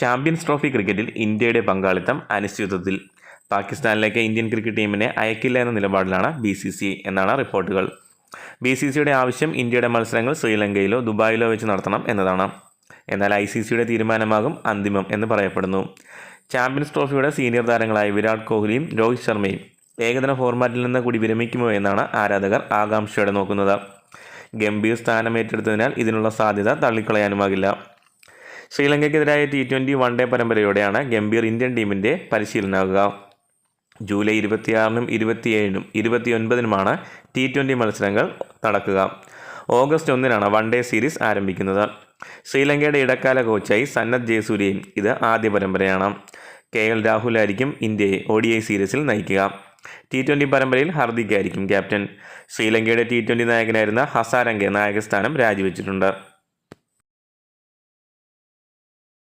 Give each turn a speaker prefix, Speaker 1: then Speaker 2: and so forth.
Speaker 1: Champions trophy ക്രിക്കറ്റിൽ ഇന്ത്യയുടെ പങ്കാളിത്തം അനിശ്ചിതത്വത്തിൽ. പാകിസ്ഥാനിലേക്ക് ഇന്ത്യൻ ക്രിക്കറ്റ് ടീമിനെ അയക്കില്ല എന്ന നിലപാടിലാണ് ബി സി സി എന്നാണ് റിപ്പോർട്ടുകൾ. ബി സി സിയുടെ ആവശ്യം ഇന്ത്യയുടെ മത്സരങ്ങൾ ശ്രീലങ്കയിലോ ദുബായിലോ വെച്ച് നടത്തണം എന്നതാണ്. എന്നാൽ ഐ സി സിയുടെ തീരുമാനമാകും അന്തിമം എന്ന് പറയപ്പെടുന്നു. ചാമ്പ്യൻസ് ട്രോഫിയുടെ സീനിയർ താരങ്ങളായ വിരാട് കോഹ്ലിയും രോഹിത് ശർമ്മയും ഏകദിന ഫോർമാറ്റിൽ നിന്ന് കൂടി വിരമിക്കുമോ എന്നാണ് ആരാധകർ ആകാംക്ഷയോടെ നോക്കുന്നത്. ഗംഭീർ സ്ഥാനം ഏറ്റെടുത്തതിനാൽ ഇതിനുള്ള സാധ്യത തള്ളിക്കളയാനുമാകില്ല. ശ്രീലങ്കയ്ക്കെതിരായ ടി ട്വന്റി വൺ ഡേ പരമ്പരയോടെയാണ് ഗംഭീർ ഇന്ത്യൻ ടീമിന്റെ പരിശീലനമാകുക ജൂലൈ ഇരുപത്തിയാറിനും ഇരുപത്തിയേഴിനും ഇരുപത്തിയൊൻപതിനുമാണ് ടി ട്വന്റി മത്സരങ്ങൾ നടക്കുക. ഓഗസ്റ്റ് ഒന്നിനാണ് വൺ ഡേ സീരീസ് ആരംഭിക്കുന്നത്. ശ്രീലങ്കയുടെ ഇടക്കാല കോച്ചായി സന്നദ്ധ് ജയസൂര്യയും ഇത് ആദ്യ പരമ്പരയാണ്. കെ എൽ രാഹുലായിരിക്കും ഇന്ത്യയെ ഒ ഡി ഐ സീരീസിൽ നയിക്കുക. ടി ട്വന്റി പരമ്പരയിൽ ഹർദിക്കായിരിക്കും ക്യാപ്റ്റൻ. ശ്രീലങ്കയുടെ ടി ട്വന്റി നായകനായിരുന്ന ഹസാരംഗെ നായകസ്ഥാനം രാജിവെച്ചിട്ടുണ്ട്.